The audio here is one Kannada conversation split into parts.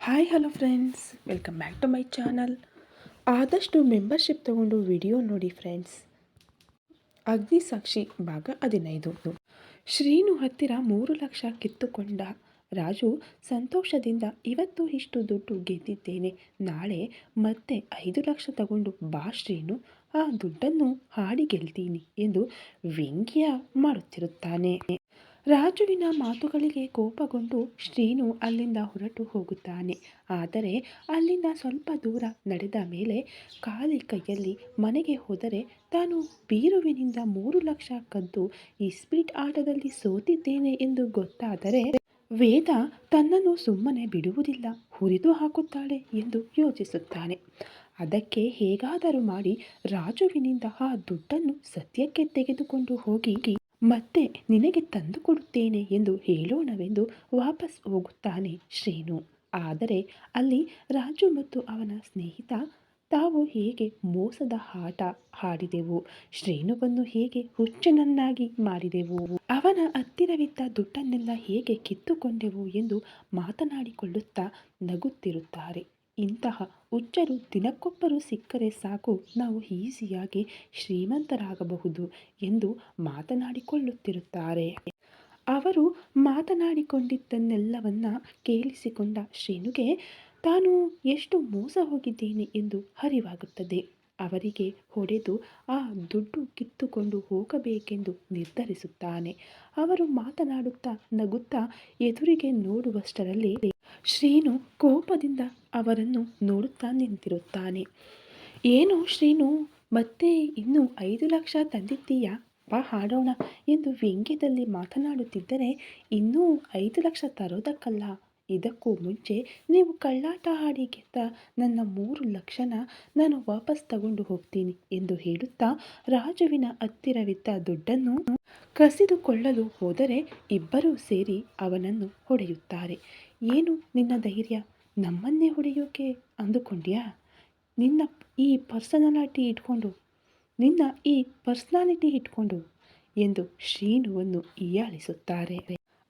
Hi, hello friends. Welcome back to my channel. ಆದಷ್ಟು ಮೆಂಬರ್ಶಿಪ್ ತಗೊಂಡು ವಿಡಿಯೋ ನೋಡಿ ಫ್ರೆಂಡ್ಸ್. ಅಗ್ನಿ ಸಾಕ್ಷಿ, ಭಾಗ ಹದಿನೈದು. ಶ್ರೀನು ಹತ್ತಿರ ಮೂರು ಲಕ್ಷ ಕಿತ್ತುಕೊಂಡ ರಾಜು ಸಂತೋಷದಿಂದ ಇವತ್ತು ಇಷ್ಟು ದುಡ್ಡು ಗೆದ್ದಿದ್ದೇನೆ. ನಾಳೆ ಮತ್ತೆ ಐದು ಲಕ್ಷ ತಗೊಂಡು ಬಾ ಶ್ರೀನು. ಆ ದುಡ್ಡನ್ನು ಹಾಡಿ ಗೆಲ್ತೀನಿ ಎಂದು ವ್ಯಂಗ್ಯ ಮಾಡುತ್ತಿರುತ್ತಾನೆ. ರಾಜುವಿನ ಮಾತುಗಳಿಗೆ ಕೋಪಗೊಂಡು ಶ್ರೀನು ಅಲ್ಲಿಂದ ಹೊರಟು ಹೋಗುತ್ತಾನೆ. ಆದರೆ ಅಲ್ಲಿಂದ ಸ್ವಲ್ಪ ದೂರ ನಡೆದ ಮೇಲೆ ಖಾಲಿ ಕೈಯಲ್ಲಿ ಮನೆಗೆ ಹೋದರೆ ತಾನು ಬೀರುವಿನಿಂದ ಮೂರು ಲಕ್ಷ ಕದ್ದು ಈ ಸ್ಪೀಟ್ ಆಟದಲ್ಲಿ ಸೋತಿದ್ದೇನೆ ಎಂದು ಗೊತ್ತಾದರೆ ವೇದ ತನ್ನನ್ನು ಸುಮ್ಮನೆ ಬಿಡುವುದಿಲ್ಲ, ಹುರಿದು ಹಾಕುತ್ತಾಳೆ ಎಂದು ಯೋಚಿಸುತ್ತಾನೆ. ಅದಕ್ಕೆ ಹೇಗಾದರೂ ಮಾಡಿ ರಾಜುವಿನಿಂದ ಆ ದುಡ್ಡನ್ನು ಸತ್ಯಕ್ಕೆ ತೆಗೆದುಕೊಂಡು ಹೋಗಿ ಮತ್ತೆ ನಿನಗೆ ತಂದು ಕೊಡುತ್ತೇನೆ ಎಂದು ಹೇಳೋಣವೆಂದು ವಾಪಸ್ ಹೋಗುತ್ತಾನೆ ಶ್ರೀನು ಆದರೆ ಅಲ್ಲಿ ರಾಜು ಮತ್ತು ಅವನ ಸ್ನೇಹಿತ, ತಾವು ಹೇಗೆ ಮೋಸದ ಆಟ ಹಾಡಿದೆವು ಶ್ರೇಣುವನ್ನು ಹೇಗೆ ಹುಚ್ಚನನ್ನಾಗಿ ಮಾಡಿದೆವು, ಅವನ ಹತ್ತಿರವಿದ್ದ ದುಡ್ಡನ್ನೆಲ್ಲ ಹೇಗೆ ಕಿತ್ತುಕೊಂಡೆವು ಎಂದು ಮಾತನಾಡಿಕೊಳ್ಳುತ್ತಾ ನಗುತ್ತಿರುತ್ತಾರೆ. ಇಂತಹ ಹುಚ್ಚರು ದಿನಕ್ಕೊಬ್ಬರು ಸಿಕ್ಕರೆ ಸಾಕು, ನಾವು ಈಸಿಯಾಗಿ ಶ್ರೀಮಂತರಾಗಬಹುದು ಎಂದು ಮಾತನಾಡಿಕೊಳ್ಳುತ್ತಿರುತ್ತಾರೆ. ಅವರು ಮಾತನಾಡಿಕೊಂಡಿದ್ದನ್ನೆಲ್ಲವನ್ನ ಕೇಳಿಸಿಕೊಂಡ ಶ್ರೀನುಗೆ ತಾನು ಎಷ್ಟು ಮೋಸ ಹೋಗಿದ್ದೇನೆ ಎಂದು ಅರಿವಾಗುತ್ತದೆ. ಅವರಿಗೆ ಹೊಡೆದು ಆ ದುಡ್ಡು ಕಿತ್ತುಕೊಂಡು ಹೋಗಬೇಕೆಂದು ನಿರ್ಧರಿಸುತ್ತಾನೆ. ಅವರು ಮಾತನಾಡುತ್ತಾ ನಗುತ್ತಾ ಎದುರಿಗೆ ನೋಡುವಷ್ಟರಲ್ಲಿ ಶ್ರೀನು ಕೋಪದಿಂದ ಅವರನ್ನು ನೋಡುತ್ತಾ ನಿಂತಿರುತ್ತಾನೆ. ಏನು ಶ್ರೀನು, ಮತ್ತೆ ಇನ್ನು ಐದು ಲಕ್ಷ ತಂದಿದ್ದೀಯಾ? ಬಾ ಹಾಡೋಣ ಎಂದು ವ್ಯಂಗ್ಯದಲ್ಲಿ ಮಾತನಾಡುತ್ತಿದ್ದರೆ ಇನ್ನೂ ಐದು ಲಕ್ಷ ತರೋದಕ್ಕಲ್ಲ. ಇದಕ್ಕೂ ಮುಂಚೆ ನೀವು ಕಳ್ಳಾಟ ಹಾಡಿ ಗೆದ್ದ ನನ್ನ ಮೂರು ಲಕ್ಷನ ನಾನು ವಾಪಸ್ ತಗೊಂಡು ಹೋಗ್ತೀನಿ ಎಂದು ಹೇಳುತ್ತಾ ರಾಜುವಿನ ಹತ್ತಿರವಿದ್ದ ದುಡ್ಡನ್ನು ಕಸಿದುಕೊಳ್ಳಲು ಹೋದರೆ ಇಬ್ಬರೂ ಸೇರಿ ಅವನನ್ನು ಹೊಡೆಯುತ್ತಾರೆ. ಏನು ನಿನ್ನ ಧೈರ್ಯ? ನಮ್ಮನ್ನೇ ಹೊಡೆಯೋಕೆ ಅಂದುಕೊಂಡ್ಯಾ? ನಿನ್ನ ಈ ಪರ್ಸನಾಲಿಟಿ ಇಟ್ಕೊಂಡು, ನಿನ್ನ ಈ ಪರ್ಸ್ನಾಲಿಟಿ ಇಟ್ಕೊಂಡು ಎಂದು ಶ್ರೀನುವನ್ನು ಹೀಯಾಳಿಸುತ್ತಾರೆ.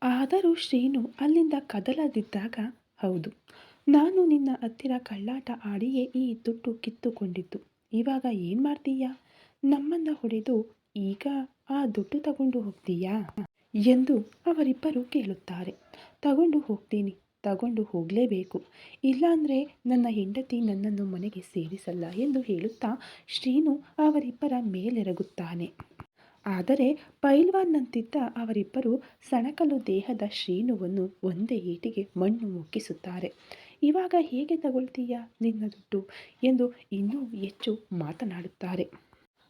ಆದರೂ ಶ್ರೀನು ಅಲ್ಲಿಂದ ಕದಲದಿದ್ದಾಗ, ಹೌದು, ನಾನು ನಿನ್ನ ಹತ್ತಿರ ಕಳ್ಳಾಟ ಆಡಿಯೇ ಈ ದುಡ್ಡು ಕಿತ್ತುಕೊಂಡಿದ್ದು. ಇವಾಗ ಏನು ಮಾಡ್ತೀಯಾ? ನಮ್ಮನ್ನ ಹೊಡೆದು ಈಗ ಆ ದುಡ್ಡು ತಗೊಂಡು ಹೋಗ್ತೀಯಾ? ಎಂದು ಅವರಿಬ್ಬರು ಕೇಳುತ್ತಾರೆ. ತಗೊಂಡು ಹೋಗ್ತೀನಿ, ತಗೊಂಡು ಹೋಗಲೇಬೇಕು. ಇಲ್ಲಾಂದರೆ ನನ್ನ ಹೆಂಡತಿ ನನ್ನನ್ನು ಮನೆಗೆ ಸೇರಿಸಲ್ಲ ಎಂದು ಹೇಳುತ್ತಾ ಶ್ರೀನು ಅವರಿಬ್ಬರ ಮೇಲೆರಗುತ್ತಾನೆ. ಆದರೆ ಪೈಲ್ವಾನ್ನಂತಿದ್ದ ಅವರಿಬ್ಬರು ಸಣಕಲು ದೇಹದ ಶ್ರೀನುವನ್ನು ಒಂದೇ ಏಟಿಗೆ ಮಣ್ಣು ಮುಕ್ಕಿಸುತ್ತಾರೆ. ಇವಾಗ ಹೇಗೆ ತಗೊಳ್ತೀಯಾ ನಿನ್ನ ದುಡ್ಡು? ಎಂದು ಇನ್ನೂ ಹೆಚ್ಚು ಮಾತನಾಡುತ್ತಾರೆ.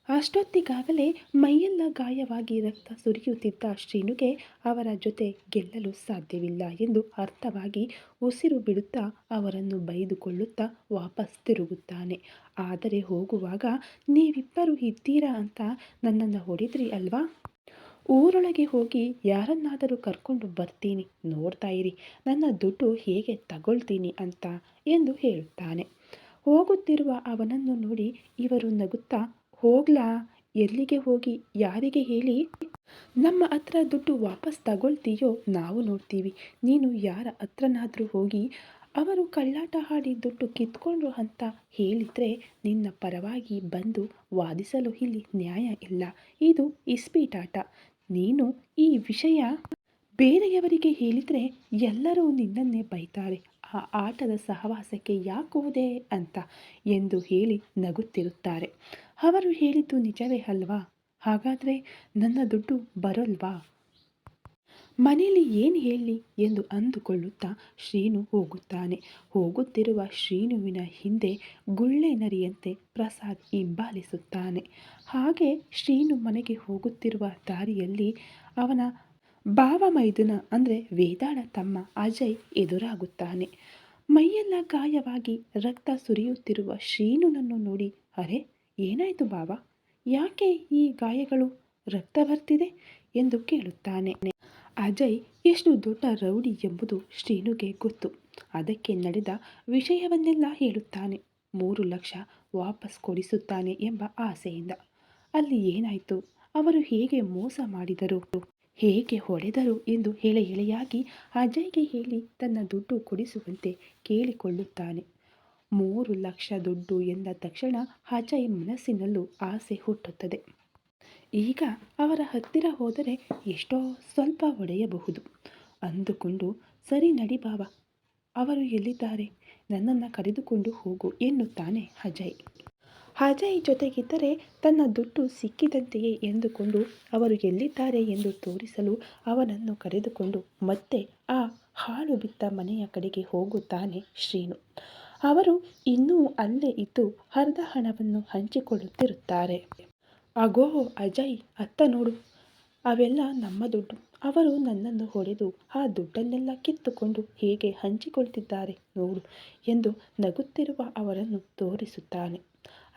ಅಷ್ಟೊತ್ತಿಗಾಗಲೇ ಮೈಯೆಲ್ಲ ಗಾಯವಾಗಿ ರಕ್ತ ಸುರಿಯುತ್ತಿದ್ದ ಶ್ರೀನುಗೆ ಅವರ ಜೊತೆ ಗೆಲ್ಲಲು ಸಾಧ್ಯವಿಲ್ಲ ಎಂದು ಅರ್ಥವಾಗಿ ಉಸಿರು ಬಿಡುತ್ತಾ ಅವರನ್ನು ಬೈದುಕೊಳ್ಳುತ್ತಾ ವಾಪಸ್ ತಿರುಗುತ್ತಾನೆ. ಆದರೆ ಹೋಗುವಾಗ, ನೀವಿಬ್ಬರು ಇದ್ದೀರಾ ಅಂತ ನನ್ನನ್ನು ಹೊಡಿದ್ರಿ ಅಲ್ವಾ? ಊರೊಳಗೆ ಹೋಗಿ ಯಾರನ್ನಾದರೂ ಕರ್ಕೊಂಡು ಬರ್ತೀನಿ, ನೋಡ್ತಾ ಇರಿ. ನನ್ನ ದುಡ್ಡು ಹೇಗೆ ತಗೊಳ್ತೀನಿ ಅಂತ ಎಂದು ಹೇಳುತ್ತಾನೆ. ಹೋಗುತ್ತಿರುವ ಅವನನ್ನು ನೋಡಿ ಇವರು ನಗುತ್ತಾ ಹೋಗ್ಲಾ? ಎಲ್ಲಿಗೆ ಹೋಗಿ? ಯಾರಿಗೆ ಹೇಳಿ? ನಮ್ಮ ಹತ್ರ ದುಡ್ಡು ವಾಪಸ್ ತಗೊಳ್ತೀಯೋ ನಾವು ನೋಡ್ತೀವಿ. ನೀನು ಯಾರ ಹತ್ರನಾದರೂ ಹೋಗಿ ಅವರು ಕಳ್ಳಾಟ ಹಾಡಿ ದುಡ್ಡು ಕಿತ್ಕೊಂಡ್ರು ಅಂತ ಹೇಳಿದರೆ ನಿನ್ನ ಪರವಾಗಿ ಬಂದು ವಾದಿಸಲು ಇಲ್ಲಿ ನ್ಯಾಯ ಇಲ್ಲ. ಇದು ಇಸ್ಪೀಟಾಟ. ನೀನು ಈ ವಿಷಯ ಬೇರೆಯವರಿಗೆ ಹೇಳಿದರೆ ಎಲ್ಲರೂ ನಿನ್ನನ್ನೇ ಬೈತಾರೆ. ಆ ಆಟದ ಸಹವಾಸಕ್ಕೆ ಯಾಕೋದೆ ಅಂತ ಎಂದು ಹೇಳಿ ನಗುತ್ತಿರುತ್ತಾರೆ. ಅವರು ಹೇಳಿದ್ದು ನಿಜವೇ ಅಲ್ವಾ? ಹಾಗಾದರೆ ನನ್ನ ದುಡ್ಡು ಬರೋಲ್ವಾ? ಮನೆಯಲ್ಲಿ ಏನು ಹೇಳಿ ಎಂದು ಅಂದುಕೊಳ್ಳುತ್ತಾ ಶ್ರೀನು ಹೋಗುತ್ತಾನೆ. ಹೋಗುತ್ತಿರುವ ಶ್ರೀನುವಿನ ಹಿಂದೆ ಗುಳ್ಳೆ ನರಿಯಂತೆ ಪ್ರಸಾದ್ ಹಿಂಬಾಲಿಸುತ್ತಾನೆ. ಹಾಗೆ ಶ್ರೀನು ಮನೆಗೆ ಹೋಗುತ್ತಿರುವ ದಾರಿಯಲ್ಲಿ ಅವನ ಭಾವ ಮೈದುನ, ಅಂದರೆ ವೇದಾಳ ತಮ್ಮ ಅಜಯ್ ಎದುರಾಗುತ್ತಾನೆ. ಮೈಯೆಲ್ಲ ಗಾಯವಾಗಿ ರಕ್ತ ಸುರಿಯುತ್ತಿರುವ ಶ್ರೀನುನನ್ನು ನೋಡಿ, ಅರೆ, ಏನಾಯಿತು ಬಾಬಾ ಯಾಕೆ ಈ ಗಾಯಗಳು ರಕ್ತ ಬರ್ತಿದೆ? ಎಂದು ಕೇಳುತ್ತಾನೆ. ಅಜಯ್ ಎಷ್ಟು ದೊಡ್ಡ ರೌಡಿ ಎಂಬುದು ಶ್ರೀನುಗೆ ಗೊತ್ತು. ಅದಕ್ಕೆ ನಡೆದ ವಿಷಯವನ್ನೆಲ್ಲ ಹೇಳುತ್ತಾನೆ. ಮೂರು ಲಕ್ಷ ವಾಪಸ್ ಕೊಡಿಸುತ್ತಾನೆ ಎಂಬ ಆಸೆಯಿಂದ. ಅಲ್ಲಿ ಏನಾಯಿತು? ಅವರು ಹೇಗೆ ಮೋಸ ಮಾಡಿದರು? ಹೇಗೆ ಹೊಡೆದರು ಎಂದು ಹೇಳಿ ಎಳೆಯಾಗಿ ಅಜಯ್ಗೆ ಹೇಳಿ ತನ್ನ ದುಡ್ಡು ಕೊಡಿಸುವಂತೆ ಕೇಳಿಕೊಳ್ಳುತ್ತಾನೆ. ಮೂರು ಲಕ್ಷ ದುಡ್ಡು ಎಂದ ತಕ್ಷಣ ಅಜಯ್ ಮನಸ್ಸಿನಲ್ಲೂ ಆಸೆ ಹುಟ್ಟುತ್ತದೆ. ಈಗ ಅವರ ಹತ್ತಿರ ಹೋದರೆ ಎಷ್ಟೋ ಸ್ವಲ್ಪ ಒಡೆಯಬಹುದು ಅಂದುಕೊಂಡು, ಸರಿ ನಡಿ ಬಾವ, ಅವರು ಎಲ್ಲಿದ್ದಾರೆ? ನನ್ನನ್ನು ಕರೆದುಕೊಂಡು ಹೋಗು, ಎನ್ನುತ್ತಾನೆ ಅಜಯ್. ಅಜಯ್ ಜೊತೆಗಿದ್ದರೆ ತನ್ನ ದುಡ್ಡು ಸಿಕ್ಕಿದಂತೆಯೇ ಎಂದುಕೊಂಡು ಅವರು ಎಲ್ಲಿದ್ದಾರೆ ಎಂದು ತೋರಿಸಲು ಅವನನ್ನು ಕರೆದುಕೊಂಡು ಮತ್ತೆ ಆ ಹಾಳು ಬಿದ್ದ ಮನೆಯ ಕಡೆಗೆ ಹೋಗುತ್ತಾನೆ ಶ್ರೀನು. ಅವರು ಇನ್ನೂ ಅಲ್ಲೇ ಇದ್ದು ಅರ್ಧ ಹಣವನ್ನು ಹಂಚಿಕೊಳ್ಳುತ್ತಿರುತ್ತಾರೆ. ಅಗೋ ಅಜಯ್, ಅತ್ತ ನೋಡು. ಅವೆಲ್ಲ ನಮ್ಮ ದುಡ್ಡು. ಅವರು ನನ್ನನ್ನು ಹೊಡೆದು ಆ ದುಡ್ಡನ್ನೆಲ್ಲ ಕಿತ್ತುಕೊಂಡು ಹೇಗೆ ಹಂಚಿಕೊಳ್ತಿದ್ದಾರೆ ನೋಡು ಎಂದು ನಗುತ್ತಿರುವ ಅವರನ್ನು ತೋರಿಸುತ್ತಾನೆ.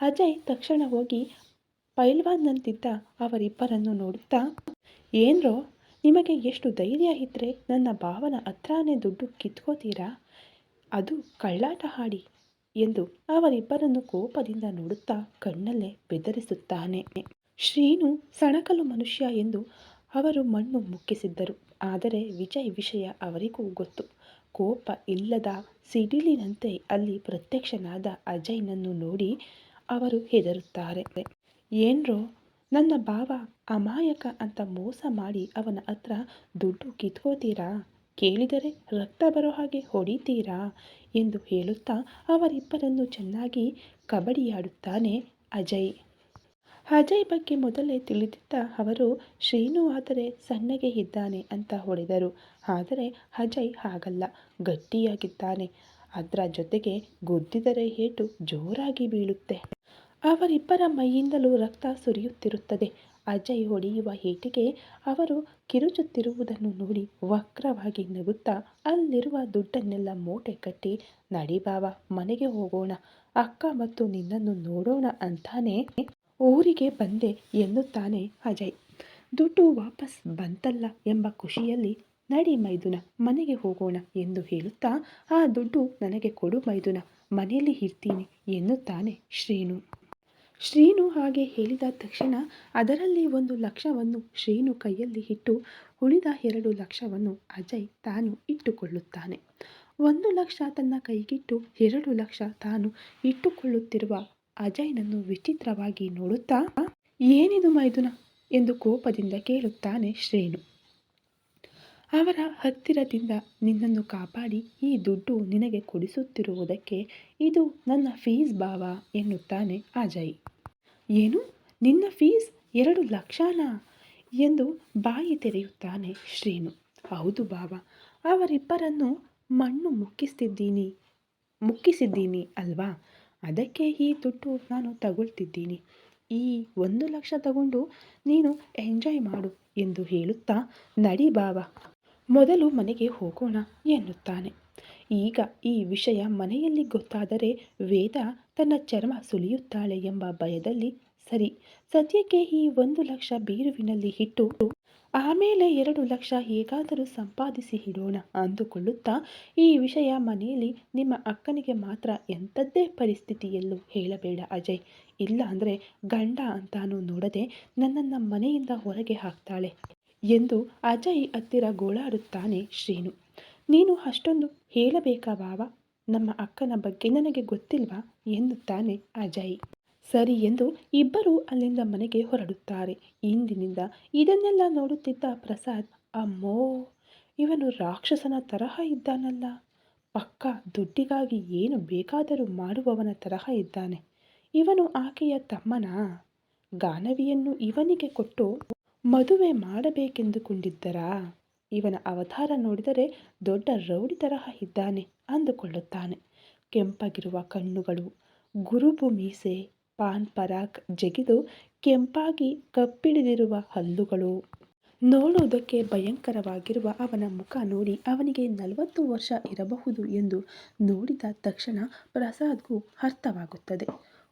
ಅಜಯ್ ತಕ್ಷಣ ಹೋಗಿ ಪೈಲ್ವಾನ್ನಂತಿದ್ದ ಅವರಿಬ್ಬರನ್ನು ನೋಡುತ್ತಾ, ಏನ್ರೋ, ನಿಮಗೆ ಎಷ್ಟು ಧೈರ್ಯ ಇದ್ದರೆ ನನ್ನ ಭಾವನ ಹತ್ರನೇ ದುಡ್ಡು ಕಿತ್ಕೋತೀರಾ? ಅದು ಕಳ್ಳಾಟ ಹಾಡಿ, ಎಂದು ಅವರಿಬ್ಬರನ್ನು ಕೋಪದಿಂದ ನೋಡುತ್ತಾ ಕಣ್ಣಲ್ಲೇ ಬೆದರಿಸುತ್ತಾನೆ. ಶ್ರೀನು ಸಣಕಲು ಮನುಷ್ಯ ಎಂದು ಅವರು ಮಣ್ಣು ಮುಕ್ಕಿಸಿದ್ದರು. ಆದರೆ ವಿಜಯ್ ವಿಷಯ ಅವರಿಗೂ ಗೊತ್ತು. ಕೋಪ ಇಲ್ಲದ ಸಿಡಿಲಿನಂತೆ ಅಲ್ಲಿ ಪ್ರತ್ಯಕ್ಷನಾದ ಅಜಯ್ನನ್ನು ನೋಡಿ ಅವರು ಹೆದರುತ್ತಾರೆ. ಏನ್ರೋ, ನನ್ನ ಭಾವ ಅಮಾಯಕ ಅಂತ ಮೋಸ ಮಾಡಿ ಅವನ ಹತ್ರ ದುಡ್ಡು ಕಿತ್ಕೋತೀರಾ? ಕೇಳಿದರೆ ರಕ್ತ ಬರೋ ಹಾಗೆ ಹೊಡಿತೀರಾ? ಎಂದು ಹೇಳುತ್ತಾ ಅವರಿಬ್ಬರನ್ನು ಚೆನ್ನಾಗಿ ಕಬಡ್ಡಿಯಾಡುತ್ತಾನೆ ಅಜಯ್. ಅಜಯ್ ಬಗ್ಗೆ ಮೊದಲೇ ತಿಳಿದಿದ್ದ ಅವರು, ಶ್ರೀನು ಆದರೆ ಸಣ್ಣಗೆ ಇದ್ದಾನೆ ಅಂತ ಹೊಡೆದರು. ಆದರೆ ಅಜಯ್ ಹಾಗಲ್ಲ, ಗಟ್ಟಿಯಾಗಿದ್ದಾನೆ. ಅದರ ಜೊತೆಗೆ ಗುದ್ದಿದರೆ ಏಟು ಜೋರಾಗಿ ಬೀಳುತ್ತೆ. ಅವರಿಬ್ಬರ ಮೈಯಿಂದಲೂ ರಕ್ತ ಸುರಿಯುತ್ತಿರುತ್ತದೆ. ಅಜಯ್ ಹೊಡೆಯುವ ಏಟಿಗೆ ಅವರು ಕಿರುಚುತ್ತಿರುವುದನ್ನು ನೋಡಿ ವಕ್ರವಾಗಿ ನಗುತ್ತಾ ಅಲ್ಲಿರುವ ದುಡ್ಡನ್ನೆಲ್ಲ ಮೂಟೆ ಕಟ್ಟಿ, ನಡಿ ಬಾವ, ಮನೆಗೆ ಹೋಗೋಣ. ಅಕ್ಕ ಮತ್ತು ನಿನ್ನನ್ನು ನೋಡೋಣ ಅಂತಾನೆ ಊರಿಗೆ ಬಂದೆ ಎನ್ನುತ್ತಾನೆ ಅಜಯ್. ದುಡ್ಡು ವಾಪಸ್ ಬಂತಲ್ಲ ಎಂಬ ಖುಷಿಯಲ್ಲಿ ನಡಿ ಮೈದುನ, ಮನೆಗೆ ಹೋಗೋಣ ಎಂದು ಹೇಳುತ್ತಾ, ಆ ದುಡ್ಡು ನನಗೆ ಕೊಡು ಮೈದುನ, ಮನೆಯಲ್ಲಿ ಇರ್ತೀನಿ ಎನ್ನುತ್ತಾನೆ ಶ್ರೀನು. ಶ್ರೀನು ಹಾಗೆ ಹೇಳಿದ ತಕ್ಷಣ ಅದರಲ್ಲಿ ಒಂದು ಲಕ್ಷವನ್ನು ಶ್ರೀನು ಕೈಯಲ್ಲಿ ಇಟ್ಟು, ಉಳಿದ ಎರಡು ಲಕ್ಷವನ್ನು ಅಜಯ್ ತಾನು ಇಟ್ಟುಕೊಳ್ಳುತ್ತಾನೆ. ಒಂದು ಲಕ್ಷ ತನ್ನ ಕೈಗಿಟ್ಟು, ಎರಡು ಲಕ್ಷ ತಾನು ಇಟ್ಟುಕೊಳ್ಳುತ್ತಿರುವ ಅಜಯ್ನನ್ನು ವಿಚಿತ್ರವಾಗಿ ನೋಡುತ್ತಾ, ಏನಿದು ಮೈದುನ? ಎಂದು ಕೋಪದಿಂದ ಕೇಳುತ್ತಾನೆ ಶ್ರೇಣು ಅವರ ಹತ್ತಿರದಿಂದ ನಿನ್ನನ್ನು ಕಾಪಾಡಿ ಈ ದುಡ್ಡು ನಿನಗೆ ಕೊಡಿಸುತ್ತಿರುವುದಕ್ಕೆ ಇದು ನನ್ನ ಫೀಸ್ ಭಾವ ಎನ್ನುತ್ತಾನೆ ಅಜಯ್. ಏನು? ನಿನ್ನ ಫೀಸ್ ಎರಡು ಲಕ್ಷನಾ? ಎಂದು ಬಾಯಿ ತೆರೆಯುತ್ತಾನೆ ಶ್ರೀನು. ಹೌದು ಭಾವ ಅವರಿಬ್ಬರನ್ನು ಮಣ್ಣು ಮುಕ್ಕಿಸ್ತಿದ್ದೀನಿ, ಮುಕ್ಕಿಸಿದ್ದೀನಿ ಅಲ್ವಾ? ಅದಕ್ಕೆ ಈ ದುಡ್ಡು ನಾನು ತಗೊಳ್ತಿದ್ದೀನಿ. ಈ ಒಂದು ಲಕ್ಷ ತಗೊಂಡು ನೀನು ಎಂಜಾಯ್ ಮಾಡು ಎಂದು ಹೇಳುತ್ತಾ ನಡಿ ಬಾಬಾ ಮೊದಲು ಮನೆಗೆ ಹೋಗೋಣ ಎನ್ನುತ್ತಾನೆ. ಈಗ ಈ ವಿಷಯ ಮನೆಯಲ್ಲಿ ಗೊತ್ತಾದರೆ ವೇದ ತನ್ನ ಚರ್ಮ ಸುಲಿಯುತ್ತಾಳೆ ಎಂಬ ಭಯದಲ್ಲಿ ಸರಿ. ಸದ್ಯಕ್ಕೆ ಈ ಒಂದು ಲಕ್ಷ ಬೀರುವಿನಲ್ಲಿ ಇಟ್ಟು ಆಮೇಲೆ ಎರಡು ಲಕ್ಷ ಹೇಗಾದರೂ ಸಂಪಾದಿಸಿ ಇಡೋಣ ಅಂದುಕೊಳ್ಳುತ್ತಾ ಈ ವಿಷಯ ಮನೆಯಲ್ಲಿ ನಿಮ್ಮ ಅಕ್ಕನಿಗೆ ಮಾತ್ರ ಎಂಥದ್ದೇ ಪರಿಸ್ಥಿತಿಯಲ್ಲೂ ಹೇಳಬೇಡ ಅಜಯ್. ಇಲ್ಲ ಅಂದರೆ ಗಂಡ ಅಂತಾನು ನೋಡದೆ ನನ್ನನ್ನು ಮನೆಯಿಂದ ಹೊರಗೆ ಹಾಕ್ತಾಳೆ. ಎಂದು ಅಜಯ್ ಹತ್ತಿರ ಗೋಳಾಡುತ್ತಾನೆ ಶ್ರೀನು. ನೀನು ಅಷ್ಟೊಂದು ಹೇಳಬೇಕಾ ಬಾವ ನಮ್ಮ ಅಕ್ಕನ ಬಗ್ಗೆ ನನಗೆ ಗೊತ್ತಿಲ್ವಾ? ಎನ್ನುತ್ತಾನೆ ಅಜಯ್. ಸರಿ ಎಂದು ಇಬ್ಬರೂ ಅಲ್ಲಿಂದ ಮನೆಗೆ ಹೊರಡುತ್ತಾರೆ. ಇಂದಿನಿಂದ ಇದನ್ನೆಲ್ಲ ನೋಡುತ್ತಿದ್ದ ಪ್ರಸಾದ್, ಅಮ್ಮೋ, ಇವನು ರಾಕ್ಷಸನ ತರಹ ಇದ್ದಾನಲ್ಲ. ಪಕ್ಕ ದುಡ್ಡಿಗಾಗಿ ಏನು ಬೇಕಾದರೂ ಮಾಡುವವನ ತರಹ ಇದ್ದಾನೆ. ಇವನು ಆಕೆಯ ತಮ್ಮನ? ಗಾನವಿಯನ್ನು ಇವನಿಗೆ ಕೊಟ್ಟು ಮದುವೆ ಮಾಡಬೇಕೆಂದುಕೊಂಡಿದ್ದರಾ? ಇವನ ಅವತಾರ ನೋಡಿದರೆ ದೊಡ್ಡ ರೌಡಿ ತರಹ ಇದ್ದಾನೆ ಅಂದುಕೊಳ್ಳುತ್ತಾನೆ. ಕೆಂಪಗಿರುವ ಕಣ್ಣುಗಳು, ಗುರುಬು ಮೀಸೆ, ಪಾನ್ ಪರಾಕ್ ಜಗಿದು ಕೆಂಪಾಗಿ ಕಪ್ಪಿಡಿದಿರುವ ಹಲ್ಲುಗಳು. ನೋಡುವುದಕ್ಕೆ ಭಯಂಕರವಾಗಿರುವ ಅವನ ಮುಖ ನೋಡಿ ಅವನಿಗೆ ನಲವತ್ತು ವರ್ಷ ಇರಬಹುದು ಎಂದು ನೋಡಿದ ತಕ್ಷಣ ಪ್ರಸಾದ್ಗೂ ಅರ್ಥವಾಗುತ್ತದೆ.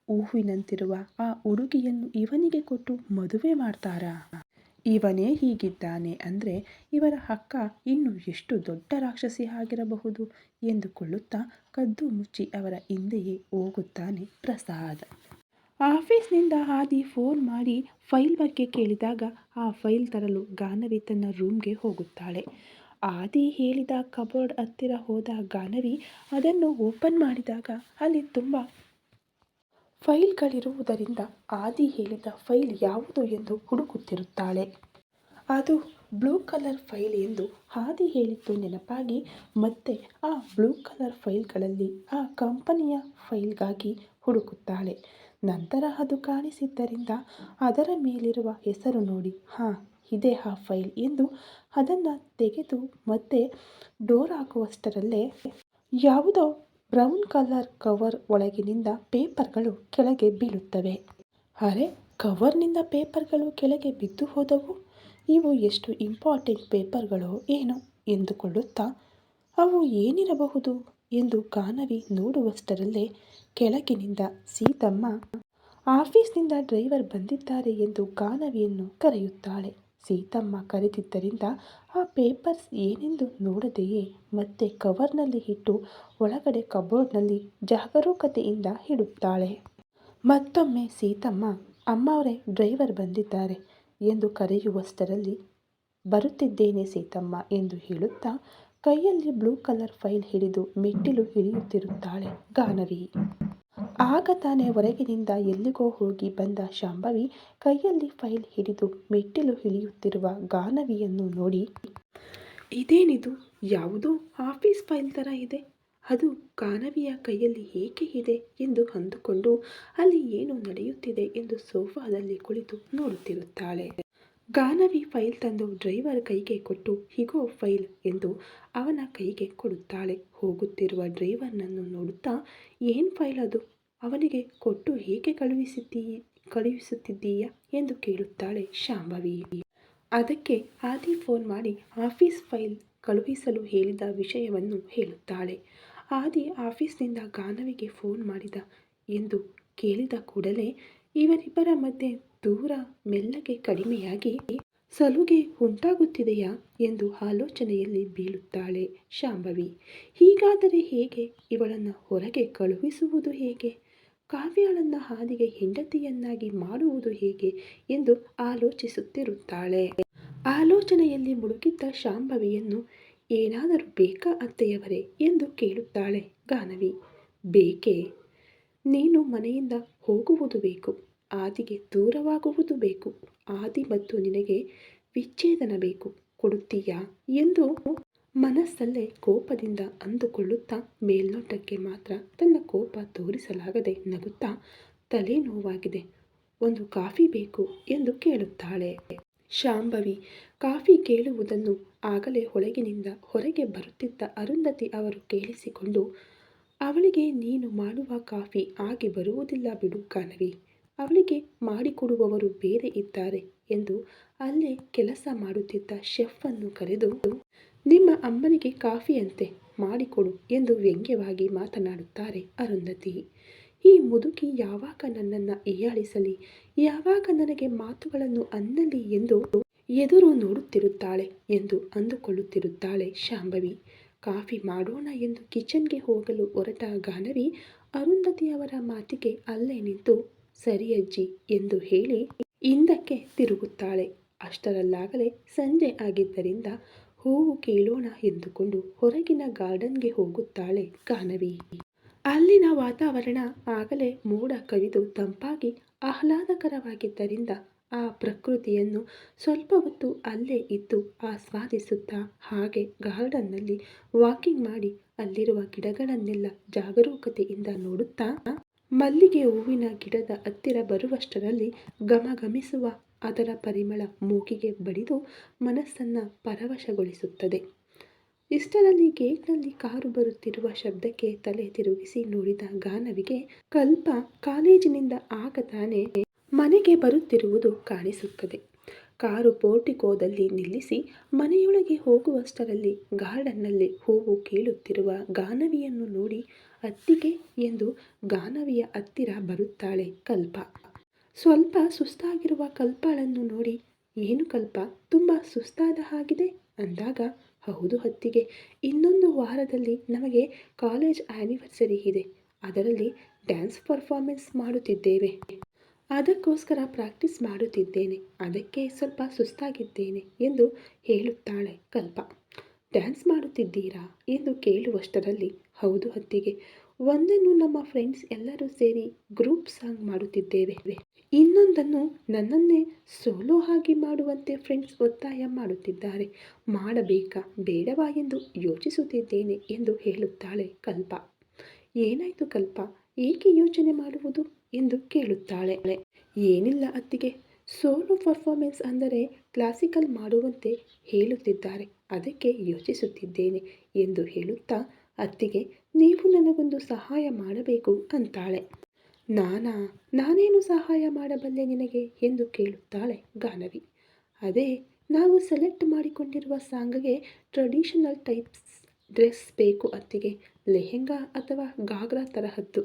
ಹೂವಿನಂತಿರುವ ಆ ಹುಡುಗಿಯನ್ನು ಇವನಿಗೆ ಕೊಟ್ಟು ಮದುವೆ ಮಾಡ್ತಾರಾ? ಇವನೇ ಹೀಗಿದ್ದಾನೆ ಅಂದರೆ ಇವರ ಅಕ್ಕ ಇನ್ನು ಎಷ್ಟು ದೊಡ್ಡ ರಾಕ್ಷಸಿ ಆಗಿರಬಹುದು ಎಂದುಕೊಳ್ಳುತ್ತಾ ಕದ್ದು ಮುಚ್ಚಿ ಅವರ ಹಿಂದೆಯೇ ಹೋಗುತ್ತಾನೆ ಪ್ರಸಾದ್. ಆಫೀಸ್ನಿಂದ ಆದಿ ಫೋನ್ ಮಾಡಿ ಫೈಲ್ ಬಗ್ಗೆ ಕೇಳಿದಾಗ ಆ ಫೈಲ್ ತರಲು ಗಾನವಿ ತನ್ನ ರೂಮ್ಗೆ ಹೋಗುತ್ತಾಳೆ. ಆದಿ ಹೇಳಿದ ಕಬೋರ್ಡ್ ಹತ್ತಿರ ಹೋದ ಗಾನವಿ ಅದನ್ನು ಓಪನ್ ಮಾಡಿದಾಗ ಅಲ್ಲಿ ತುಂಬ ಫೈಲ್ಗಳಿರುವುದರಿಂದ ಆದಿ ಹೇಳಿದ ಫೈಲ್ ಯಾವುದು ಎಂದು ಹುಡುಕುತ್ತಿರುತ್ತಾಳೆ. ಅದು ಬ್ಲೂ ಕಲರ್ ಫೈಲ್ ಎಂದು ಹಾದಿ ಹೇಳಿದ್ದು ನೆನಪಾಗಿ ಮತ್ತೆ ಆ ಬ್ಲೂ ಕಲರ್ ಫೈಲ್ಗಳಲ್ಲಿ ಆ ಕಂಪನಿಯ ಫೈಲ್ಗಾಗಿ ಹುಡುಕುತ್ತಾಳೆ. ನಂತರ ಅದು ಕಾಣಿಸಿದ್ದರಿಂದ ಅದರ ಮೇಲಿರುವ ಹೆಸರು ನೋಡಿ. ಹಾಂ, ಇದೇ ಆ ಫೈಲ್ ಎಂದು ಅದನ್ನು ತೆಗೆದು ಮತ್ತೆ ಡೋರ್ ಹಾಕುವಷ್ಟರಲ್ಲೇ ಯಾವುದೋ ಬ್ರೌನ್ ಕಲರ್ ಕವರ್ ಒಳಗಿನಿಂದ ಪೇಪರ್ಗಳು ಕೆಳಗೆ ಬೀಳುತ್ತವೆ. ಅರೆ, ಕವರ್ನಿಂದ ಪೇಪರ್ಗಳು ಕೆಳಗೆ ಬಿದ್ದು ಹೋದವು? ಇವು ಎಷ್ಟು ಇಂಪಾರ್ಟೆಂಟ್ ಪೇಪರ್ಗಳು ಏನೋ ಎಂದುಕೊಳ್ಳುತ್ತಾ, ಅವು ಏನಿರಬಹುದು ಎಂದು ಕಾನವಿ ನೋಡುವಷ್ಟರಲ್ಲೇ ಕೆಳಗಿನಿಂದ ಸೀತಮ್ಮ ಆಫೀಸ್ನಿಂದ ಡ್ರೈವರ್ ಬಂದಿದ್ದಾರೆ ಎಂದು ಕಾನವಿಯನ್ನು ಕರೆಯುತ್ತಾಳೆ. ಸೀತಮ್ಮ ಕರೆದಿದ್ದರಿಂದ, ಆ ಪೇಪರ್ಸ್ ಏನೆಂದು ನೋಡದೆಯೇ? ಮತ್ತೆ ಕವರ್ನಲ್ಲಿ ಇಟ್ಟು ಒಳಗಡೆ ಕಬೋರ್ಡ್ನಲ್ಲಿ ಜಾಗರೂಕತೆಯಿಂದ ಇಡುತ್ತಾಳೆ ಮತ್ತೊಮ್ಮೆ ಸೀತಮ್ಮ, ಅಮ್ಮವರೇ, ಡ್ರೈವರ್ ಬಂದಿದ್ದಾರೆ ಎಂದು ಕರೆಯುವಷ್ಟರಲ್ಲಿ, ಬರುತ್ತಿದ್ದೇನೆ ಸೀತಮ್ಮ ಎಂದು ಹೇಳುತ್ತಾ ಕೈಯಲ್ಲಿ ಬ್ಲೂ ಕಲರ್ ಫೈಲ್ ಹಿಡಿದು ಮೆಟ್ಟಿಲು ಇಳಿಯುತ್ತಿರುತ್ತಾಳೆ ಗಾನವಿ. ಆಗ ತಾನೇ ಹೊರಗಿನಿಂದ ಎಲ್ಲಿಗೋ ಹೋಗಿ ಬಂದ ಶಾಂಭವಿ ಕೈಯಲ್ಲಿ ಫೈಲ್ ಹಿಡಿದು ಮೆಟ್ಟಿಲು ಇಳಿಯುತ್ತಿರುವ ಗಾನವಿಯನ್ನು ನೋಡಿ, ಇದೇನಿದು? ಯಾವುದೋ ಆಫೀಸ್ ಫೈಲ್ ಥರ ಇದೆ. ಅದು ಗಾನವಿಯ ಕೈಯಲ್ಲಿ ಏಕೆ ಇದೆ ಎಂದು ಅಂದುಕೊಂಡು ಅಲ್ಲಿ ಏನು ನಡೆಯುತ್ತಿದೆ ಎಂದು ಸೋಫಾದಲ್ಲಿ ಕುಳಿತು ನೋಡುತ್ತಿರುತ್ತಾಳೆ. ಗಾನವಿ ಫೈಲ್ ತಂದು ಡ್ರೈವರ್ ಕೈಗೆ ಕೊಟ್ಟು, ಹೀಗೋ ಫೈಲ್ ಎಂದು ಅವನ ಕೈಗೆ ಕೊಡುತ್ತಾಳೆ. ಹೋಗುತ್ತಿರುವ ಡ್ರೈವರ್ನನ್ನು ನೋಡುತ್ತಾ, ಏನು ಫೈಲ್ ಅದು? ಅವನಿಗೆ ಕೊಟ್ಟು ಹೇಗೆ ಕಳುಹಿಸಿದ್ದೀ, ಕಳುಹಿಸುತ್ತಿದ್ದೀಯಾ? ಎಂದು ಕೇಳುತ್ತಾಳೆ ಶಾಂಭವಿ. ಅದಕ್ಕೆ ಆದಿ ಫೋನ್ ಮಾಡಿ, ಆಫೀಸ್ ಫೈಲ್ ಕಳುಹಿಸಲು ಹೇಳಿದ ವಿಷಯವನ್ನು ಹೇಳುತ್ತಾಳೆ. ಆದಿ ಆಫೀಸ್ನಿಂದ ಗಾನವಿಗೆ ಫೋನ್ ಮಾಡಿದ ಎಂದು ಕೇಳಿದ ಕೂಡಲೇ, ಇವರಿಬ್ಬರ ಮಧ್ಯೆ ದೂರ ಮೆಲ್ಲಗೆ ಕಡಿಮೆಯಾಗಿ, ಸಲುಗೆ ಉಂಟಾಗುತ್ತಿದೆಯಾ? ಎಂದು ಆಲೋಚನೆಯಲ್ಲಿ ಬೀಳುತ್ತಾಳೆ ಶಾಂಭವಿ. ಹೀಗಾದರೆ ಹೇಗೆ? ಇವಳನ್ನು ಹೊರಗೆ ಕಳುಹಿಸುವುದು ಹೇಗೆ? ಕಾವ್ಯಾಳನ್ನು ಹಾದಿಗೆ ಹೆಂಡತಿಯನ್ನಾಗಿ ಮಾಡುವುದು ಹೇಗೆ? ಎಂದು ಆಲೋಚಿಸುತ್ತಿರುತ್ತಾಳೆ. ಆಲೋಚನೆಯಲ್ಲಿ ಮುಳುಗಿದ್ದ ಶಾಂಭವಿಯನ್ನು, ಏನಾದರೂ ಬೇಕಾ ಅತ್ತೆಯವರೇ? ಎಂದು ಕೇಳುತ್ತಾಳೆ ಗಾನವಿ. ಬೇಕೇ? ನೀನು ಮನೆಯಿಂದ ಹೋಗುವುದು ಬೇಕು. ಆದಿಗೆ ದೂರವಾಗುವುದು ಬೇಕು. ಆದಿ ಮತ್ತು ನಿನಗೆ ವಿಚ್ಛೇದನ ಬೇಕು. ಕೊಡುತ್ತೀಯಾ? ಎಂದು ಮನಸ್ಸಲ್ಲೇ ಕೋಪದಿಂದ ಅಂದುಕೊಳ್ಳುತ್ತಾ ಮೇಲ್ನೋಟಕ್ಕೆ ಮಾತ್ರ ತನ್ನ ಕೋಪ ತೋರಿಸಲಾಗದೆ ನಗುತ್ತಾ ತಲೆ ನೋವಾಗಿದೆ. ಒಂದು ಕಾಫಿ ಬೇಕು ಎಂದು ಕೇಳುತ್ತಾಳೆ. ಶಾಂಭವಿ, ಕಾಫಿ ಕೇಳುವುದನ್ನು ಆಗಲೇ ಒಳಗಿನಿಂದ ಹೊರಗೆ ಬರುತ್ತಿದ್ದ ಅರುಂಧತಿ ಅವರು ಕೇಳಿಸಿಕೊಂಡು, ಅವಳಿಗೆ ನೀನು ಮಾಡುವ ಕಾಫಿ ಆಗಿ ಬರುವುದಿಲ್ಲ ಬಿಡು ಕಾನವಿ ಅವಳಿಗೆ ಮಾಡಿಕೊಡುವವರು ಬೇರೆ ಇದ್ದಾರೆ ಎಂದು ಅಲ್ಲೇ ಕೆಲಸ ಮಾಡುತ್ತಿದ್ದ ಶೆಫ್ಅನ್ನು ಕರೆದು, ನಿಮ್ಮ ಅಮ್ಮನಿಗೆ ಕಾಫಿಯಂತೆ ಮಾಡಿಕೊಡು ಎಂದು ವ್ಯಂಗ್ಯವಾಗಿ ಮಾತನಾಡುತ್ತಾರೆ ಅರುಂಧತಿ. ಈ ಮುದುಕಿ ಯಾವಾಗ ನನ್ನನ್ನು ಹೀಯಾಳಿಸಲಿ ಯಾವಾಗ ನನಗೆ ಮಾತುಗಳನ್ನು ಅನ್ನಲಿ ಎಂದು ಎದುರು ನೋಡುತ್ತಿರುತ್ತಾಳೆ ಎಂದು ಅಂದುಕೊಳ್ಳುತ್ತಿರುತ್ತಾಳೆ ಶಾಂಭವಿ. ಕಾಫಿ ಮಾಡೋಣ ಎಂದು ಕಿಚನ್ಗೆ ಹೋಗಲು ಹೊರಟ ಗಾನವಿ ಅರುಂಧತಿಯವರ ಮಾತಿಗೆ ಅಲ್ಲೇ ನಿಂತು ಸರಿ ಅಜ್ಜಿ ಎಂದು ಹೇಳಿ ಹಿಂದಕ್ಕೆ ತಿರುಗುತ್ತಾಳೆ. ಅಷ್ಟರಲ್ಲಾಗಲೇ ಸಂಜೆ ಆಗಿದ್ದರಿಂದ ಹೂವು ಕೀಳೋಣ ಎಂದುಕೊಂಡು ಹೊರಗಿನ ಗಾರ್ಡನ್ಗೆ ಹೋಗುತ್ತಾಳೆ ಕಾನವಿ. ಅಲ್ಲಿನ ವಾತಾವರಣ ಆಗಲೇ ಮೋಡ ಕವಿದು ತಂಪಾಗಿ ಆಹ್ಲಾದಕರವಾಗಿದ್ದರಿಂದ ಆ ಪ್ರಕೃತಿಯನ್ನು ಸ್ವಲ್ಪ ಹೊತ್ತು ಅಲ್ಲೇ ಇದ್ದು ಆಸ್ವಾದಿಸುತ್ತಾ ಹಾಗೆ ಗಾರ್ಡನ್ನಲ್ಲಿ ವಾಕಿಂಗ್ ಮಾಡಿ ಅಲ್ಲಿರುವ ಗಿಡಗಳನ್ನೆಲ್ಲ ಜಾಗರೂಕತೆಯಿಂದ ನೋಡುತ್ತಾ ಮಲ್ಲಿಗೆ ಹೂವಿನ ಗಿಡದ ಹತ್ತಿರ ಬರುವಷ್ಟರಲ್ಲಿ ಗಮಗಮಿಸುವ ಅದರ ಪರಿಮಳ ಮೂಗಿಗೆ ಬಡಿದು ಮನಸ್ಸನ್ನು ಪರವಶಗೊಳಿಸುತ್ತದೆ. ಇಷ್ಟರಲ್ಲಿ ಗೇಟ್ನಲ್ಲಿ ಕಾರು ಬರುತ್ತಿರುವ ಶಬ್ದಕ್ಕೆ ತಲೆ ತಿರುಗಿಸಿ ನೋಡಿದ ಗಾನವಿಗೆ ಕಲ್ಪ ಕಾಲೇಜಿನಿಂದ ಆಗ ತಾನೇ ಮನೆಗೆ ಬರುತ್ತಿರುವುದು ಕಾಣಿಸುತ್ತದೆ. ಕಾರು ಪೋರ್ಟಿಕೋದಲ್ಲಿ ನಿಲ್ಲಿಸಿ ಮನೆಯೊಳಗೆ ಹೋಗುವಷ್ಟರಲ್ಲಿ ಗಾರ್ಡನ್ನಲ್ಲಿ ಹೂವು ಕೀಳುತ್ತಿರುವ ಗಾನವಿಯನ್ನು ನೋಡಿ ಅತ್ತಿಗೆ ಎಂದು ಗಾನವಿಯ ಹತ್ತಿರ ಬರುತ್ತಾಳೆ ಕಲ್ಪ. ಸ್ವಲ್ಪ ಸುಸ್ತಾಗಿರುವ ಕಲ್ಪಳನ್ನು ನೋಡಿ, ಏನು ಕಲ್ಪ? ತುಂಬ ಸುಸ್ತಾದ ಹಾಗಿದೆ? ಅಂದಾಗ, ಹೌದು ಹತ್ತಿಗೆ, ಇನ್ನೊಂದು ವಾರದಲ್ಲಿ ನಮಗೆ ಕಾಲೇಜ್ ಆ್ಯನಿವರ್ಸರಿ ಇದೆ. ಅದರಲ್ಲಿ ಡ್ಯಾನ್ಸ್ ಪರ್ಫಾರ್ಮೆನ್ಸ್ ಮಾಡುತ್ತಿದ್ದೇವೆ. ಅದಕ್ಕೋಸ್ಕರ ಪ್ರಾಕ್ಟೀಸ್ ಮಾಡುತ್ತಿದ್ದೇನೆ. ಅದಕ್ಕೆ ಸ್ವಲ್ಪ ಸುಸ್ತಾಗಿದ್ದೇನೆ ಎಂದು ಹೇಳುತ್ತಾಳೆ ಕಲ್ಪ. ಡ್ಯಾನ್ಸ್ ಮಾಡುತ್ತಿದ್ದೀರಾ? ಎಂದು ಕೇಳುವಷ್ಟರಲ್ಲಿ, ಹೌದು ಅತ್ತಿಗೆ. ಒಂದನ್ನು ನಮ್ಮ ಫ್ರೆಂಡ್ಸ್ ಎಲ್ಲರೂ ಸೇರಿ ಗ್ರೂಪ್ ಸಾಂಗ್ ಮಾಡುತ್ತಿದ್ದೇವೆ. ಇನ್ನೊಂದನ್ನು ನನ್ನನ್ನೇ ಸೋಲೋ ಆಗಿ ಮಾಡುವಂತೆ ಫ್ರೆಂಡ್ಸ್ ಒತ್ತಾಯ ಮಾಡುತ್ತಿದ್ದಾರೆ. ಮಾಡಬೇಕಾ? ಬೇಡವಾ ಎಂದು ಯೋಚಿಸುತ್ತಿದ್ದೇನೆ ಎಂದು ಹೇಳುತ್ತಾಳೆ ಕಲ್ಪ. ಏನಾಯಿತು ಕಲ್ಪ? ಏಕೆ ಯೋಚನೆ ಮಾಡುವುದು? ಎಂದು ಕೇಳುತ್ತಾಳೆ. ಏನಿಲ್ಲ ಅತ್ತಿಗೆ. ಸೋಲೋ ಪರ್ಫಾರ್ಮೆನ್ಸ್ ಅಂದರೆ ಕ್ಲಾಸಿಕಲ್ ಮಾಡುವಂತೆ ಹೇಳುತ್ತಿದ್ದಾರೆ. ಅದಕ್ಕೆ ಯೋಚಿಸುತ್ತಿದ್ದೇನೆ ಎಂದು ಹೇಳುತ್ತಾ, ಅತ್ತಿಗೆ, ನೀವು ನನಗೊಂದು ಸಹಾಯ ಮಾಡಬೇಕು ಅಂತಾಳೆ. ನಾನಾ? ನಾನೇನು ಸಹಾಯ ಮಾಡಬಲ್ಲೆ ನಿನಗೆ? ಎಂದು ಕೇಳುತ್ತಾಳೆ ಗಾನವಿ. ಅದೇ, ನಾವು ಸೆಲೆಕ್ಟ್ ಮಾಡಿಕೊಂಡಿರುವ ಸಾಂಗ್ಗೆ ಟ್ರೆಡಿಷನಲ್ ಟೈಪ್ಸ್ ಡ್ರೆಸ್ ಬೇಕು ಅತ್ತಿಗೆ, ಲೆಹೆಂಗಾ ಅಥವಾ ಗಾಗ್ರಾ ತರಹದ್ದು.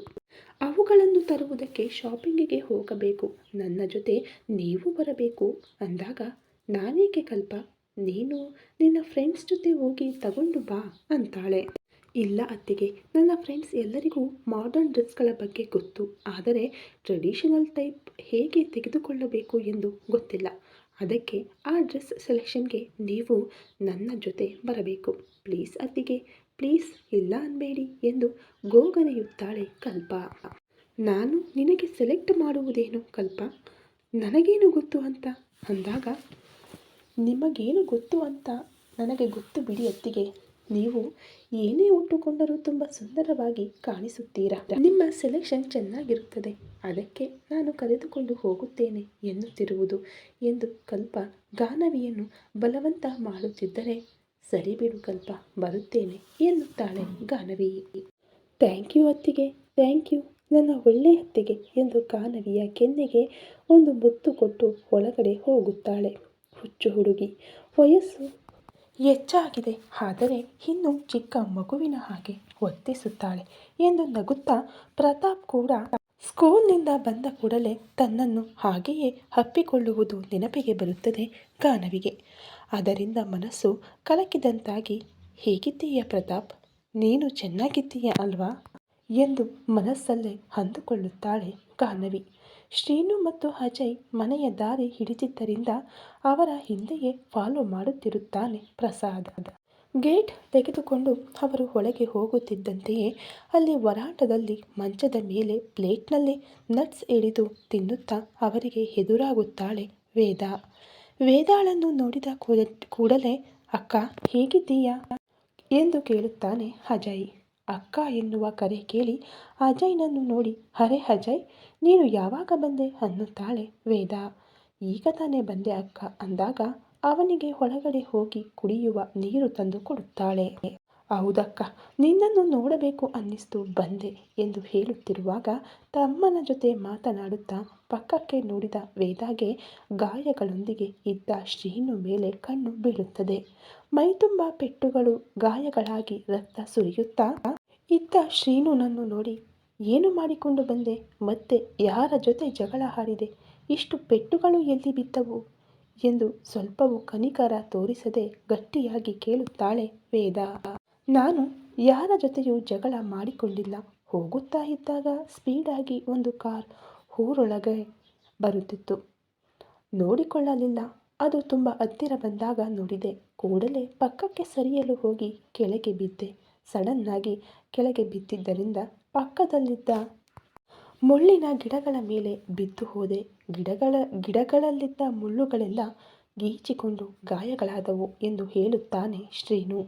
ಅವುಗಳನ್ನು ತರುವುದಕ್ಕೆ ಶಾಪಿಂಗಿಗೆ ಹೋಗಬೇಕು. ನನ್ನ ಜೊತೆ ನೀವು ಬರಬೇಕು. ಅಂದಾಗ, ನಾನೇಕೆ ಕಲ್ಪ? ನೀನು ನಿನ್ನ ಫ್ರೆಂಡ್ಸ್ ಜೊತೆ ಹೋಗಿ ತಗೊಂಡು ಬಾ ಅಂತಾಳೆ. ಇಲ್ಲ ಅತ್ತಿಗೆ, ನನ್ನ ಫ್ರೆಂಡ್ಸ್ ಎಲ್ಲರಿಗೂ ಮಾಡರ್ನ್ ಡ್ರೆಸ್ಗಳ ಬಗ್ಗೆ ಗೊತ್ತು. ಆದರೆ ಟ್ರೆಡಿಷನಲ್ ಟೈಪ್ ಹೇಗೆ ತೆಗೆದುಕೊಳ್ಳಬೇಕು ಎಂದು ಗೊತ್ತಿಲ್ಲ. ಅದಕ್ಕೆ ಆ ಡ್ರೆಸ್ ಸೆಲೆಕ್ಷನ್ಗೆ ನೀವು ನನ್ನ ಜೊತೆ ಬರಬೇಕು. ಪ್ಲೀಸ್ ಅತ್ತಿಗೆ, ಪ್ಲೀಸ್ ಇಲ್ಲ ಅನ್ಬೇಡಿ ಎಂದು ಗೋಗನೆಯುತ್ತಾಳೆ ಕಲ್ಪ. ನಾನು ನಿನಗೆ ಸೆಲೆಕ್ಟ್ ಮಾಡುವುದೇನು ಕಲ್ಪ? ನನಗೇನು ಗೊತ್ತು ಅಂತ? ಅಂದಾಗ ನಿಮಗೇನು ಗೊತ್ತು ಅಂತ ನನಗೆ ಗೊತ್ತು ಬಿಡಿ ಅತ್ತಿಗೆ. ನೀವು ಏನೇ ಉಟ್ಟುಕೊಂಡರೂ ತುಂಬ ಸುಂದರವಾಗಿ ಕಾಣಿಸುತ್ತೀರಾ? ನಿಮ್ಮ ಸೆಲೆಕ್ಷನ್ ಚೆನ್ನಾಗಿರುತ್ತದೆ. ಅದಕ್ಕೆ ನಾನು ಕರೆದುಕೊಂಡು ಹೋಗುತ್ತೇನೆ ಎನ್ನುತ್ತಿರುವುದು ಎಂದು ಕಲ್ಪ ಗಾನವಿಯನ್ನು ಬಲವಂತ ಮಾಡುತ್ತಿದ್ದರೆ, ಸರಿ ಬಿಡು ಕಲ್ಪ, ಬರುತ್ತೇನೆ ಎನ್ನುತ್ತಾಳೆ ಗಾನವಿ. ಥ್ಯಾಂಕ್ ಯು ಅತ್ತಿಗೆ ಥ್ಯಾಂಕ್ ಯು ನನ್ನ ಒಳ್ಳೆ ಅತ್ತಿಗೆ ಎಂದು ಗಾನವಿಯ ಕೆನ್ನೆಗೆ ಒಂದು ಮುತ್ತು ಕೊಟ್ಟು ಒಳಗಡೆ ಹೋಗುತ್ತಾಳೆ. ಹುಚ್ಚು ಹುಡುಗಿ. ವಯಸ್ಸು ಹೆಚ್ಚಾಗಿದೆ. ಆದರೆ ಇನ್ನೂ ಚಿಕ್ಕ ಮಗುವಿನ ಹಾಗೆ ವರ್ತಿಸುತ್ತಾಳೆ ಎಂದು ನಗುತ್ತಾ ಪ್ರತಾಪ್ ಕೂಡ ಸ್ಕೂಲ್ನಿಂದ ಬಂದ ಕೂಡಲೇ ತನ್ನನ್ನು ಹಾಗೆಯೇ ಹಪ್ಪಿಕೊಳ್ಳುವುದು ನೆನಪಿಗೆ ಬರುತ್ತದೆ ಗಾನವಿಗೆ. ಅದರಿಂದ ಮನಸ್ಸು ಕಲಕಿದಂತಾಗಿ, ಹೇಗಿದ್ದೀಯ ಪ್ರತಾಪ್? ನೀನು ಚೆನ್ನಾಗಿದ್ದೀಯ ಅಲ್ವಾ? ಎಂದು ಮನಸ್ಸಲ್ಲೇ ಅಂದುಕೊಳ್ಳುತ್ತಾಳೆ ಗಾನವಿ. ಶ್ರೀನು ಮತ್ತು ಅಜಯ್ ಮನೆಯ ದಾರಿ ಹಿಡಿದಿದ್ದರಿಂದ ಅವರ ಹಿಂದೆಯೇ ಫಾಲೋ ಮಾಡುತ್ತಿರುತ್ತಾನೆ ಪ್ರಸಾದ್. ಗೇಟ್ ತೆಗೆದುಕೊಂಡು ಅವರು ಒಳಗೆ ಹೋಗುತ್ತಿದ್ದಂತೆಯೇ ಅಲ್ಲಿ ವರಾಟದಲ್ಲಿ ಮಂಚದ ಮೇಲೆ ಪ್ಲೇಟ್ನಲ್ಲಿ ನಟ್ಸ್ ಹಿಡಿದು ತಿನ್ನುತ್ತಾ ಅವರಿಗೆ ಎದುರಾಗುತ್ತಾಳೆ ವೇದ. ವೇದಾಳನ್ನು ನೋಡಿದ ಕೂಡಲೇ, ಅಕ್ಕ, ಹೇಗಿದ್ದೀಯಾ? ಎಂದು ಕೇಳುತ್ತಾನೆ ಅಜಯ್. ಅಕ್ಕ ಎನ್ನುವ ಕರೆ ಕೇಳಿ ಅಜಯ್ನನ್ನು ನೋಡಿ, ಅರೆ ಅಜಯ್, ನೀನು ಯಾವಾಗ ಬಂದೆ? ಅನ್ನುತ್ತಾಳೆ ವೇದ. ಈಗ ತಾನೇ ಬಂದೆ ಅಕ್ಕ ಅಂದಾಗ ಅವನಿಗೆ ಒಳಗಡೆ ಹೋಗಿ ಕುಡಿಯುವ ನೀರು ತಂದು ಕೊಡುತ್ತಾಳೆ. ಹೌದಕ್ಕ. ನಿನ್ನನ್ನು ನೋಡಬೇಕು ಅನ್ನಿಸ್ತು ಬಂದೆ ಎಂದು ಹೇಳುತ್ತಿರುವಾಗ ತಮ್ಮನ ಜೊತೆ ಮಾತನಾಡುತ್ತಾ ಪಕ್ಕಕ್ಕೆ ನೋಡಿದ ವೇದಾಗೆ ಗಾಯಗಳೊಂದಿಗೆ ಇದ್ದ ಶ್ರೀನು ಮೇಲೆ ಕಣ್ಣು ಬೀಳುತ್ತದೆ. ಮೈತುಂಬ ಪೆಟ್ಟುಗಳು ಗಾಯಗಳಾಗಿ ರಕ್ತ ಸುರಿಯುತ್ತಾ ಇದ್ದ ಶ್ರೀನುನನ್ನು ನೋಡಿ, ಏನು ಮಾಡಿಕೊಂಡು ಬಂದೆ? ಮತ್ತೆ ಯಾರ ಜೊತೆ ಜಗಳ ಆಡಿದೆ? ಇಷ್ಟು ಪೆಟ್ಟುಗಳು ಎಲ್ಲಿ ಬಿದ್ದವು? ಎಂದು ಸ್ವಲ್ಪವೂ ಕನಿಕರ ತೋರಿಸದೆ ಗಟ್ಟಿಯಾಗಿ ಕೇಳುತ್ತಾಳೆ ವೇದ. ನಾನು ಯಾರ ಜೊತೆಯೂ ಜಗಳ ಮಾಡಿಕೊಂಡಿಲ್ಲ ಹೋಗುತ್ತಾ ಇದ್ದಾಗ ಸ್ಪೀಡಾಗಿ ಒಂದು ಕಾರ್ ಊರೊಳಗೆ ಬರುತ್ತಿತ್ತು. ನೋಡಿಕೊಳ್ಳಲಿಲ್ಲ. ಅದು ತುಂಬ ಹತ್ತಿರ ಬಂದಾಗ ನೋಡಿದೆ. ಕೂಡಲೇ ಪಕ್ಕಕ್ಕೆ ಸರಿಯಲು ಹೋಗಿ ಕೆಳಗೆ ಬಿದ್ದೆ. ಸಡನ್ನಾಗಿ ಕೆಳಗೆ ಬಿದ್ದಿದ್ದರಿಂದ ಪಕ್ಕದಲ್ಲಿದ್ದ ಮುಳ್ಳಿನ ಗಿಡಗಳ ಮೇಲೆ ಬಿದ್ದು ಹೋದೆ. ಗಿಡಗಳ, ಗಿಡಗಳಲ್ಲಿದ್ದ ಮುಳ್ಳುಗಳೆಲ್ಲ ಗೀಚಿಕೊಂಡು ಗಾಯಗಳಾದವು ಎಂದು ಹೇಳುತ್ತಾನೆ ಶ್ರೀನು.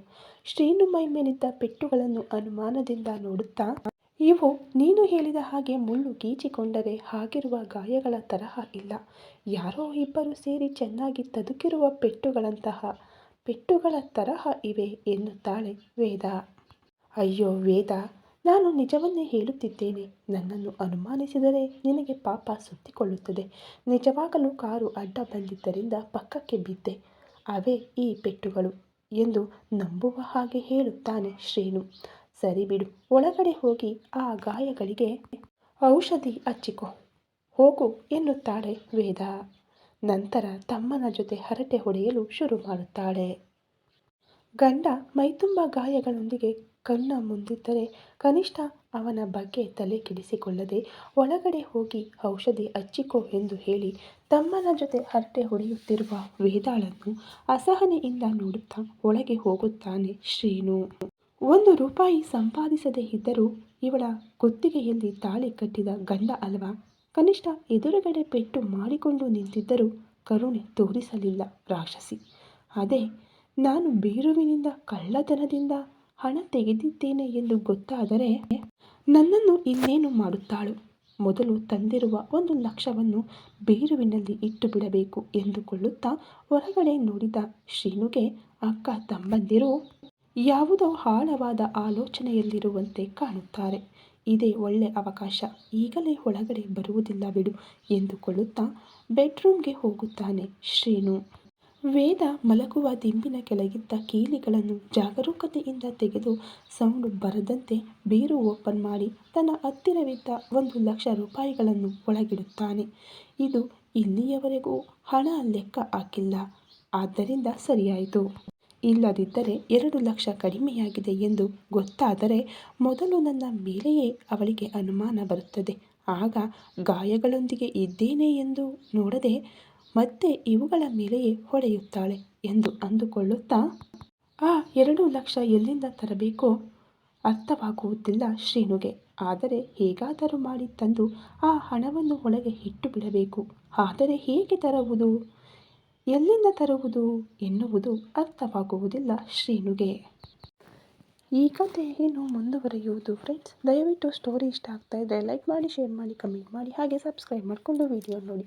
ಶ್ರೀನು ಮೈ ಮೇಲಿದ್ದ ಪೆಟ್ಟುಗಳನ್ನು ಅನುಮಾನದಿಂದ ನೋಡುತ್ತಾ, ಇವು ನೀನು ಹೇಳಿದ ಹಾಗೆ ಮುಳ್ಳು ಗೀಚಿಕೊಂಡರೆ ಹಾಗಿರುವ ಗಾಯಗಳ ತರಹ ಇಲ್ಲ. ಯಾರೋ ಇಬ್ಬರು ಸೇರಿ ಚೆನ್ನಾಗಿ ತದುಕಿರುವ ಪೆಟ್ಟುಗಳಂತಹ ಪೆಟ್ಟುಗಳ ತರಹ ಇವೆ ಎನ್ನುತ್ತಾಳೆ ವೇದ. ಅಯ್ಯೋ ವೇದ ನಾನು ನಿಜವನ್ನೇ ಹೇಳುತ್ತಿದ್ದೇನೆ. ನನ್ನನ್ನು ಅನುಮಾನಿಸಿದರೆ ನಿನಗೆ ಪಾಪ ಸುತ್ತಿಕೊಳ್ಳುತ್ತದೆ. ನಿಜವಾಗಲೂ ಕಾರು ಅಡ್ಡ ಬಂದಿದ್ದರಿಂದ ಪಕ್ಕಕ್ಕೆ ಬಿದ್ದೆ. ಅವೇ ಈ ಪೆಟ್ಟುಗಳು ಎಂದು ನಂಬುವ ಹಾಗೆ ಹೇಳುತ್ತಾನೆ ಶ್ರೀನು ಸರಿ ಬಿಡು, ಒಳಗಡೆ ಹೋಗಿ ಆ ಗಾಯಗಳಿಗೆ ಔಷಧಿ ಹಚ್ಚಿಕೊ. ಹೋಗು ಎನ್ನುತ್ತಾಳೆ ವೇದ. ನಂತರ ತಮ್ಮನ ಜೊತೆ ಹರಟೆ ಹೊಡೆಯಲು ಶುರು ಮಾಡುತ್ತಾಳೆ. ಗಂಡ ಮೈತುಂಬ ಗಾಯಗಳೊಂದಿಗೆ ಕಣ್ಣ ಮುಂದಿದ್ದರೆ ಕನಿಷ್ಠ ಅವನ ಬಗ್ಗೆ ತಲೆ ಕೆಡಿಸಿಕೊಳ್ಳದೆ ಒಳಗಡೆ ಹೋಗಿ ಔಷಧಿ ಹಚ್ಚಿಕೋ ಎಂದು ಹೇಳಿ ತಮ್ಮನ ಜೊತೆ ಹರಟೆ ಹೊಡೆಯುತ್ತಿರುವ ವೇದಾಳನ್ನು ಅಸಹನೆಯಿಂದ ನೋಡುತ್ತಾ ಒಳಗೆ ಹೋಗುತ್ತಾನೆ. ಶ್ರೀನು, ಒಂದು ರೂಪಾಯಿ ಸಂಪಾದಿಸದೇ ಇದ್ದರೂ ಇವಳ ಕುತ್ತಿಗೆಯಲ್ಲಿ ತಾಳಿ ಕಟ್ಟಿದ ಗಂಡ ಅಲ್ವಾ? ಕನಿಷ್ಠ ಎದುರುಗಡೆ ಪೆಟ್ಟು ಮಾಡಿಕೊಂಡು ನಿಂತಿದ್ದರೂ ಕರುಣೆ ತೋರಿಸಲಿಲ್ಲ ರಾಕ್ಷಸಿ. ಅದೇ, ನಾನು ಬೀರುವಿನಿಂದ ಕಳ್ಳತನದಿಂದ ಹಣ ತೆಗೆದಿದ್ದೇನೆ ಎಂದು ಗೊತ್ತಾದರೆ ನನ್ನನ್ನು ಇನ್ನೇನು ಮಾಡುತ್ತಾಳು? ಮೊದಲು ತಂದಿರುವ ಒಂದು ಲಕ್ಷವನ್ನು ಬೇರುವಿನಲ್ಲಿ ಇಟ್ಟು ಬಿಡಬೇಕು ಎಂದುಕೊಳ್ಳುತ್ತಾ ಹೊರಗಡೆ ನೋಡಿದ ಶ್ರೀನುಗೆ, ಅಕ್ಕ ತಮ್ಮಂದಿರು, ಯಾವುದೋ ಆಳವಾದ ಆಲೋಚನೆಯಲ್ಲಿರುವಂತೆ ಕಾಣುತ್ತಾರೆ. ಇದೇ ಒಳ್ಳೆ ಅವಕಾಶ. ಈಗಲೇ ಒಳಗಡೆ ಬರುವುದಿಲ್ಲ ಬಿಡು ಎಂದುಕೊಳ್ಳುತ್ತಾ ಬೆಡ್ರೂಮ್ಗೆ ಹೋಗುತ್ತಾನೆ ಶ್ರೀನು. ವೇದ ಮಲಗುವ ದಿಂಬಿನ ಕೆಳಗಿದ್ದ ಕೀಲಿಗಳನ್ನು ಜಾಗರೂಕತೆಯಿಂದ ತೆಗೆದು ಸೌಂಡು ಬರದಂತೆ ಬೀರು ಓಪನ್ ಮಾಡಿ ತನ್ನ ಹತ್ತಿರವಿದ್ದ ಒಂದು ಲಕ್ಷ ರೂಪಾಯಿಗಳನ್ನು ಒಳಗಿಡುತ್ತಾನೆ. ಇದು ಇಲ್ಲಿಯವರೆಗೂ ಹಣ ಲೆಕ್ಕ ಹಾಕಿಲ್ಲ. ಆದ್ದರಿಂದ ಸರಿಯಾಯಿತು. ಇಲ್ಲದಿದ್ದರೆ ಎರಡು ಲಕ್ಷ ಕಡಿಮೆಯಾಗಿದೆ ಎಂದು ಗೊತ್ತಾದರೆ ಮೊದಲು ನನ್ನ ಮೇಲೆಯೇ ಅವಳಿಗೆ ಅನುಮಾನ ಬರುತ್ತದೆ. ಆಗ ಗಾಯಗಳೊಂದಿಗೆ ಇದ್ದೇನೆ ಎಂದು ನೋಡದೆ ಮತ್ತೆ ಇವುಗಳ ಮೇಲೆಯೇ ಹೊಡೆಯುತ್ತಾಳೆ ಎಂದು ಅಂದುಕೊಳ್ಳುತ್ತಾ, ಆ ಎರಡು ಲಕ್ಷ ಎಲ್ಲಿಂದ ತರಬೇಕೋ ಅರ್ಥವಾಗುವುದಿಲ್ಲ ಶ್ರೀನುಗೆ. ಆದರೆ ಹೇಗಾದರೂ ಮಾಡಿ ತಂದು ಆ ಹಣವನ್ನು ಒಳಗೆ ಇಟ್ಟು ಬಿಡಬೇಕು. ಆದರೆ ಹೇಗೆ ತರುವುದು? ಎಲ್ಲಿಂದ ತರುವುದು ಎನ್ನುವುದು ಅರ್ಥವಾಗುವುದಿಲ್ಲ ಶ್ರೀನುಗೆ. ಈ ಕತೆ ಏನು ಮುಂದುವರೆಯುವುದು ಫ್ರೆಂಡ್ಸ್ ದಯವಿಟ್ಟು ಸ್ಟೋರಿ ಇಷ್ಟ ಆಗ್ತಾ ಇದ್ದರೆ ಲೈಕ್ ಮಾಡಿ ಶೇರ್ ಮಾಡಿ ಕಮೆಂಟ್ ಮಾಡಿ. ಹಾಗೆ ಸಬ್ಸ್ಕ್ರೈಬ್ ಮಾಡಿಕೊಂಡು ವಿಡಿಯೋ ನೋಡಿ.